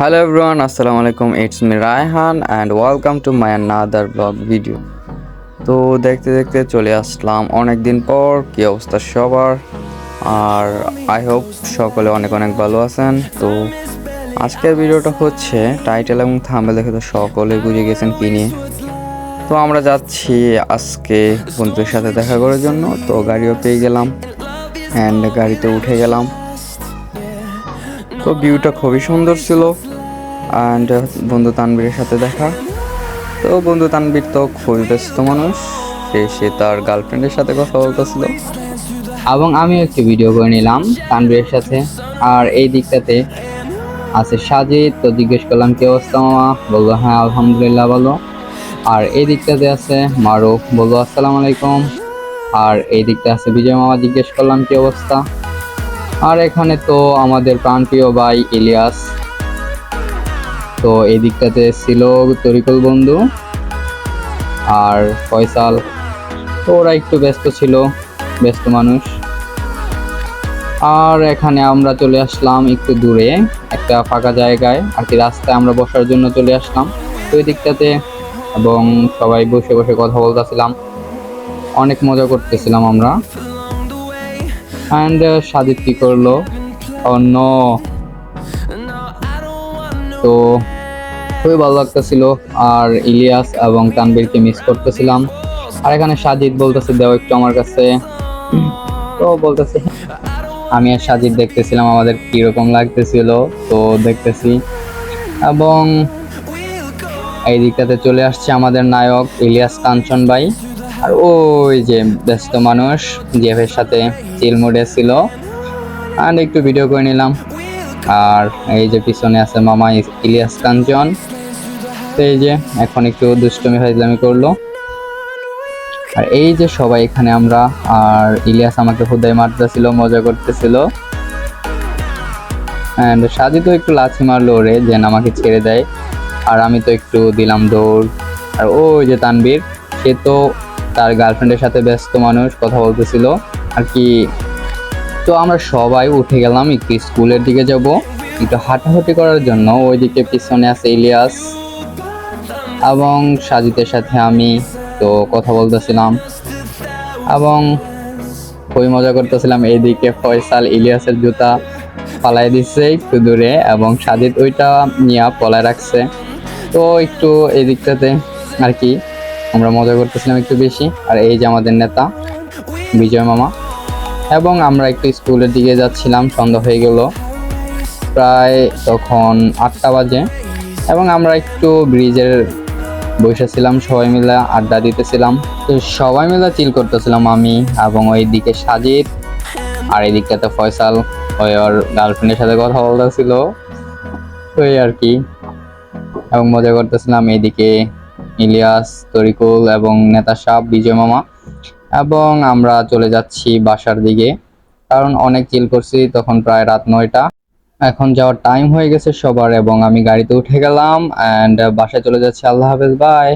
Hello everyone, আসসালামু আলাইকুম It's me Raihan and welcome to my another blog video তো দেখতে দেখতে চলে আসলাম অনেক দিন পর কি অবস্থা সবার? আর আই হোপ সকলে অনেক অনেক ভালো আছেন। তো আজকের ভিডিওটা হচ্ছে টাইটেল এবং থাম্বেল দেখে তো সকলে বুঝে গেছেন কি নিয়ে। তো আমরা যাচ্ছি আজকে বন্ধুদের সাথে দেখা করার জন্য। তো গাড়িও পেয়ে গেলাম অ্যান্ড গাড়িতে উঠে গেলাম। তো ভিউটা খুবই সুন্দর ছিল। অ্যান্ড বন্ধু তানবীরের সাথে দেখা। তো বন্ধু তানবীর তো খুবই ব্যস্ত মানুষ। সে সে তার গার্লফ্রেন্ডের সাথে কথা বলতেছিল। এবং আমিও একটি ভিডিও করে নিলাম তানবীরের সাথে। আর এই দিকটাতে আছে সাজিদ। তো জিজ্ঞেস করলাম, কি অবস্থা মামা? বলল হ্যাঁ আলহামদুলিল্লাহ ভালো। আর এই দিকটাতে আছে মারুফ। বলল, আসসালামু আলাইকুম। আর এই দিকটা আছে বিজয় মামা। জিজ্ঞেস করলাম, কি অবস্থা? আর এখানে তো আমাদের প্রাণপ্রিয় ভাই ইলিয়াস। তো এই দিকটাতে ছিল তরিকুল বন্ধু আর ফয়সাল। তো ওরা একটু ব্যস্ত ছিল, ব্যস্ত মানুষ। আর এখানে আমরা চলে আসলাম একটু দূরে, একটা ফাঁকা জায়গায়। আর কি রাস্তায় আমরা বসার জন্য চলে আসলাম। তো ওই দিকটাতে এবং সবাই বসে বসে কথা বলতেছিলাম। অনেক মজা করতেছিলাম আমরা। অ্যান্ড সাদিত কি করল। অন্য তো খুবই ভালো লাগতেছিল। আর ইলিয়াস এবং তানবীরকে মিস করতেছিলাম। আর এখানে সাজিদ বলতেছে, দেও একটু আমার কাছে। তো বলতেছে, আমি আর সাজিদ দেখতেছিলাম, আমাদের কীরকম লাগতেছিল। তো দেখতেছি। এবং এই দিকটাতে চলে আসছে আমাদের নায়ক ইলিয়াস কাঞ্চন ভাই। আর ওই যে ব্যস্ত মানুষ জেফের সাথে চিল মোডে ছিল। আর একটু ভিডিও করে নিলাম। আর এই যে পিছনে আছে মামা ইলিয়াস কাঞ্চন। তো এই যে এখন একটু দুষ্টমি ফাইজলামি করল। আর এই যে সবাই এখানে আমরা, আর ইলিয়াস আমাকে হুদায় মারতেছিল, মজা করতেছিল। অ্যান্ড সাজি তো একটু লাথি মারলো ওরে যেন আমাকে ছেড়ে দেয়। আর আমি তো একটু দিলাম দৌড়। আর ওই যে তানবীর, সে তো তার গার্লফ্রেন্ডের সাথে ব্যস্ত মানুষ, কথা বলতেছিল। আর কি, তো আমরা সবাই উঠে গেলাম একটু স্কুলের দিকে যাব। একটু হাঁটাহাঁটি করার জন্য। ওইদিকে পিছনে আছে ইলিয়াস এবং সাজিতের সাথে আমি তো কথা বলতেছিলাম। এবং খুবই মজা করতেছিলাম। এইদিকে ফয়সাল ইলিয়াসের জুতা পালাই দিচ্ছে একটু দূরে এবং সাজিদ ওইটা নিয়ে পলায় রাখছে। তো একটু এই দিকটাতে আর কি আমরা মজা করতেছিলাম একটু বেশি। আর এই যে আমাদের নেতা, বিজয় মামা, এবং আমরা একটু স্কুলের দিকে যাচ্ছিলাম, সন্ধ্যা হয়ে গেল। প্রায় তখন আটটা বাজে, এবং আমরা একটু ব্রিজের বসেছিলাম, সবাই মিলে আড্ডা দিতেছিলাম। তো সবাই মিলে চিল করতেছিলাম আমি এবং ওই দিকে সাজিদ, আর এই দিকটাতে ফয়সাল, ওই ওর গার্লফ্রেন্ডের সাথে কথা বলতেছিল। ওই আর কি, এবং মজা করতেছিলাম এইদিকে ইলিয়াস, তরিকুল এবং নেতা সাহ, বিজয় মামা। এবং আমরা চলে যাচ্ছি বাসার দিকে, কারণ অনেক চিল করছি, তখন প্রায় রাত নয়টা। এখন যাওয়ার টাইম হয়ে গেছে সবার, এবং আমি গাড়িতে উঠে গেলাম অ্যান্ড বাসায় চলে যাচ্ছি। আল্লাহ হাফেজ বাই